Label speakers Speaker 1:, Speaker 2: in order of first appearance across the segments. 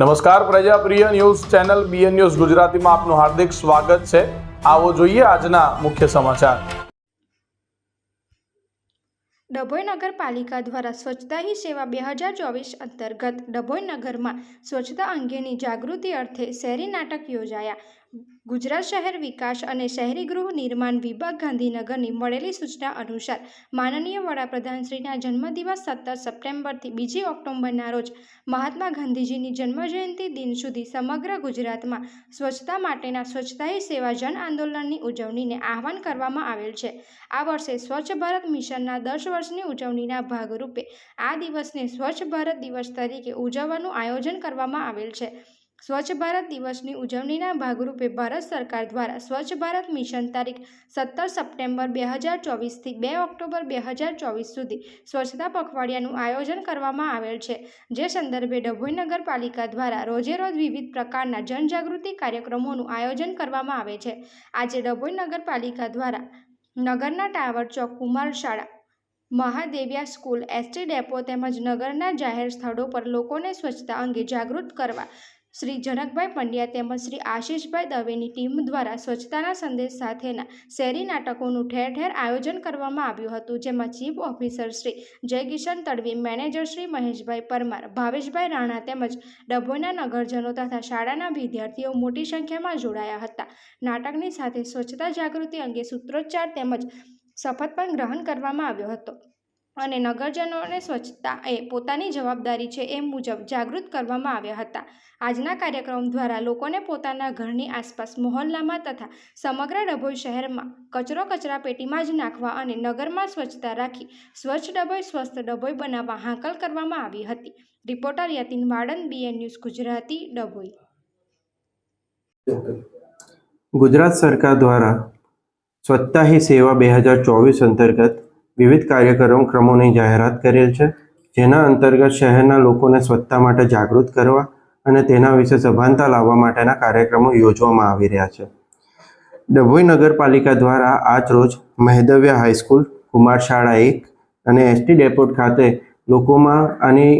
Speaker 1: નમસ્કાર પ્રજાપ્રિય news channel BN news ગુજરાતીમાં આપનું હાર્દિક સ્વાગત છે. આવો જોઈએ આજના મુખ્ય સમાચાર.
Speaker 2: ડભોઈ નગરપાલિકા દ્વારા સ્વચ્છતા હી સેવા બે હજાર ચોવીસ અંતર્ગત ડભોઈ નગરમાં સ્વચ્છતા અંગેની જાગૃતિ અર્થે શહેરી નાટક યોજાયા. ગુજરાત શહેર વિકાસ અને શહેરી ગૃહ નિર્માણ વિભાગ ગાંધીનગરની મળેલી સૂચના અનુસાર માનનીય વડાપ્રધાનશ્રીના જન્મદિવસ સત્તર સપ્ટેમ્બરથી બીજી ઓક્ટોબરના રોજ મહાત્મા ગાંધીજીની જન્મજયંતિ દિન સુધી સમગ્ર ગુજરાતમાં સ્વચ્છતા માટેના સ્વચ્છતા સેવા જન આંદોલનની ઉજવણીને આહવાન કરવામાં આવેલ છે. આ વર્ષે સ્વચ્છ ભારત મિશનના દસ વર્ષની ઉજવણીના ભાગરૂપે આ દિવસને સ્વચ્છ ભારત દિવસ તરીકે ઉજવવાનું આયોજન કરવામાં આવેલ છે. સ્વચ્છ ભારત દિવસની ઉજવણીના ભાગરૂપે ભારત સરકાર દ્વારા સ્વચ્છ ભારત મિશન તારીખ સત્તર સપ્ટેમ્બર બે હજાર ચોવીસથી બે ઓક્ટોબર બે હજાર ચોવીસ સુધી સ્વચ્છતા પખવાડિયાનું આયોજન કરવામાં આવેલ છે. જે સંદર્ભે ડભોઈ નગરપાલિકા દ્વારા રોજેરોજ વિવિધ પ્રકારના જનજાગૃતિ કાર્યક્રમોનું આયોજન કરવામાં આવે છે. આજે ડભોઈ નગરપાલિકા દ્વારા નગરના ટાવર ચોક, કુમાર શાળા, મહાદેવ્યા સ્કૂલ, એસટી ડેપો તેમજ નગરના જાહેર સ્થળો પર લોકોને સ્વચ્છતા અંગે જાગૃત કરવા શ્રી જનકભાઈ પંડ્યા તેમજ શ્રી આશીષભાઈ દવેની ટીમ દ્વારા સ્વચ્છતાના સંદેશ સાથેના શેરી નાટકોનું ઠેર ઠેર આયોજન કરવામાં આવ્યું હતું, જેમાં chief officer Shri Jaykishan Tadvi, manager Shri Maheshbhai Parmar, Bhaveshbhai Rana તેમજ ડભોઈના નગરજનો તથા શાળાના વિદ્યાર્થીઓ મોટી સંખ્યામાં જોડાયા હતા. નાટકની સાથે સ્વચ્છતા જાગૃતિ અંગે સૂત્રોચ્ચાર તેમજ શપથ પણ ગ્રહણ કરવામાં આવ્યો હતો. અને નગરજનોને સ્વચ્છતા એ પોતાની જવાબદારી છે એ મુજબ જાગૃત કરવામાં આવ્યા હતા. આજના કાર્યક્રમ દ્વારા લોકોને પોતાના ઘરની આસપાસ મહોલ્લામાં તથા સમગ્ર ડભોઈ શહેરમાં કચરો કચરા પેટીમાં જ નાખવા અને નગરમાં સ્વચ્છતા રાખી સ્વચ્છ ડભોઈ, સ્વસ્થ ડભોઈ બનાવવા હાંકલ કરવામાં આવી હતી. Reporter Yatin Vadan, BN news Gujarati Dabhoi.
Speaker 3: Gujarat સરકાર દ્વારા સ્વચ્છતા હી સેવા બે હજાર ચોવીસ અંતર્ગત વિવિધ કાર્યક્રમોની જાહેરાત કરેલ છે, જેના અંતર્ગત શહેરના લોકોને સ્વચ્છતા માટે જાગૃત કરવા અને તેના વિશે સભાનતા લાવવા માટેના કાર્યક્રમો યોજવામાં આવી રહ્યા છે. ડભોઈ નગરપાલિકા દ્વારા આજ રોજ મહેદવ્ય હાઈસ્કૂલ, કુમાર શાળા એક અને એસટી ડેપોટ ખાતે લોકોમાં આની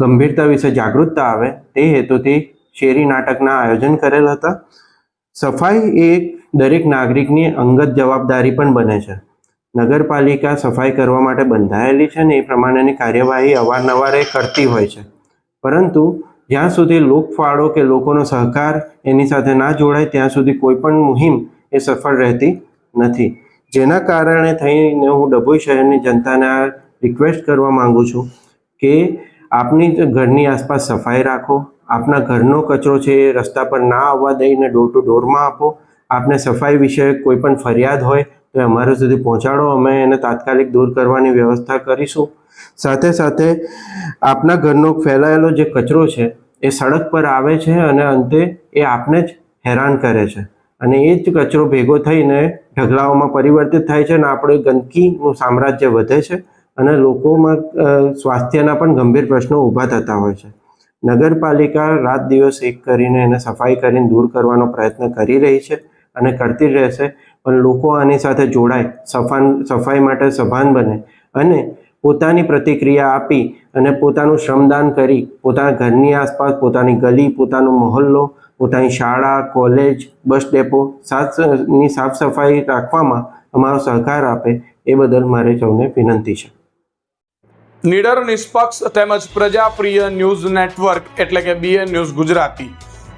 Speaker 3: ગંભીરતા વિશે જાગૃતતા આવે તે હેતુથી શેરી નાટકના આયોજન કરેલ હતા. સફાઈ એ દરેક નાગરિકની અંગત જવાબદારી પણ બને છે. નગરપાલિકા સફાઈ કરવા માટે બંધાયેલી છે ને એ પ્રમાણેની કાર્યવાહી અવારનવાર કરતી હોય છે. પરંતુ જ્યાં સુધી લોકફાળો કે લોકોનો સહકાર એની સાથે ના જોડાય, ત્યાં સુધી કોઈ પણ મુહિમ એ સફળ રહેતી નથી. જેના કારણે થઈને હું ડભોઈ શહેરની જનતાને આ રિક્વેસ્ટ કરવા માંગુ છું કે આપની ઘરની આસપાસ સફાઈ રાખો, આપના ઘરનો કચરો છે એ રસ્તા પર ના આવવા દઈને ડોર ટુ ડોરમાં આપો, આપને સફાઈ વિશે કોઈ પણ ફરિયાદ હોય એ અમારા સુધી પહોંચાડો. અમે એને તાત્કાલિક દૂર કરવાની વ્યવસ્થા કરીશું. સાથે સાથે આપના ઘરનો ફેલાયેલો જે કચરો છે, એ સડક પર આવે છે અને અંતે એ આપને જ હેરાન કરે છે. અને એ જ કચરો ભેગો થઈને ઢગલાઓમાં પરિવર્તિત થાય છે અને આપણે ગંદકીનું સામ્રાજ્ય વધે છે અને લોકોમાં સ્વાસ્થ્યના પણ ગંભીર પ્રશ્નો ઊભા થતા હોય છે. નગરપાલિકા રાત દિવસ એક કરીને એને સફાઈ કરીને દૂર કરવાનો પ્રયત્ન કરી રહી છે અને કરતી રહેશે. પણ લોકો આની સાથે જોડાય, સફાન, સફાઈ માટે સભાન બને અને પોતાની પ્રતિક્રિયા આપી અને પોતાનું શ્રમદાન કરી, પોતાના ઘરની આસપાસ, પોતાની ગલી, પોતાનો મહોલ્લો, પોતાની શાળા, કોલેજ, બસ ડેપો સાફની સાફ સફાઈ રાખવામાં અમારો સહકાર આપે એ બદલ મારે સૌને વિનંતી છે.
Speaker 1: નિડર નિષ્પક્ષ તેમજ પ્રજાપ્રિય ન્યૂઝ નેટવર્ક એટલે કે BN news Gujarati.